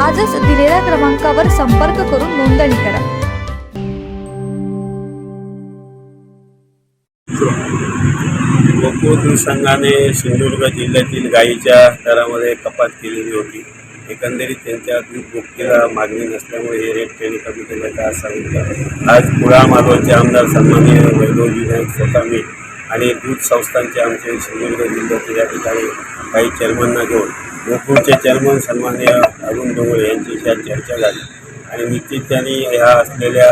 आजच दिलेल्या क्रमांकावर संपर्क करून नोंदणी करा. संघाने सिंधुदुर्ग जिल्ह्यातील गायीच्या दरामध्ये कपात केलेली होती. एकंदरीत त्यांच्या दूध भुकटीला मागणी नसल्यामुळे हे रेट त्यांनी कमी केल्याचं आज सांगितलं आज कुळा माधवचे आमदार सन्माननीय वैभव विनायक स्वतःमी आणि दूध संस्थांचे आमचे सिंधुदुर्ग जिल्ह्यातील या ठिकाणी काही चेअरमनना घेऊन गोकुळचे चेअरमन सन्माननीय अरुण डोंगरे यांच्याशी आज चर्चा झाली. आणि निश्चित त्यांनी ह्या असलेल्या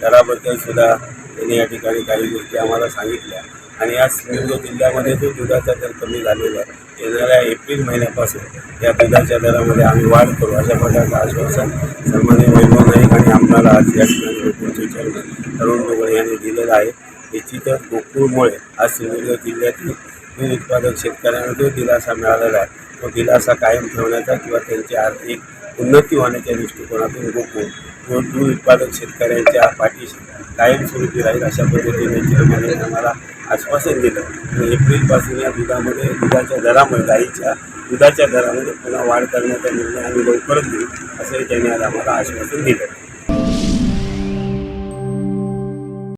दराबद्दल सुद्धा त्यांनी या ठिकाणी काही गोष्टी आम्हाला सांगितल्या. आणि या सिंधुदुर्ग जिल्ह्यामध्ये जो दुधाचा दर कमी झालेला आहे येणाऱ्या एप्रिल महिन्यापासून या दुधाच्या दरामध्ये आम्ही वाढ करू अशा प्रकारचं आश्वासन सन्मान्य वैभव नाईक आणि आम्हाला आज या ठिकाणी गोकुळचे चेअरमन अरुण डोंगरे यांनी दिलेलं आहे. निश्चितच गोकुळमुळे आज सिंधुदुर्ग जिल्ह्यातील दूध उत्पादक शेतकऱ्यांना जो दिलासा मिळालेला आहे तो दिलासा कायम ठेवण्याचा किंवा त्यांची आर्थिक उन्नती होण्याच्या दृष्टिकोनातून गोकुळ व दूध उत्पादक शेतकऱ्यांच्या पाठीशी कायमस्वरूपी राहील अशा पद्धतीने चेअरमॅनने आम्हाला आश्वासन दिलं. आणि एप्रिलपासून या दुधामध्ये दुधाच्या दरामध्ये गाईच्या दुधाच्या दरामध्ये पुन्हा वाढ करण्याचा निर्णय आम्ही लवकरच घेऊ असंही त्यांनी आज आम्हाला आश्वासन दिलं.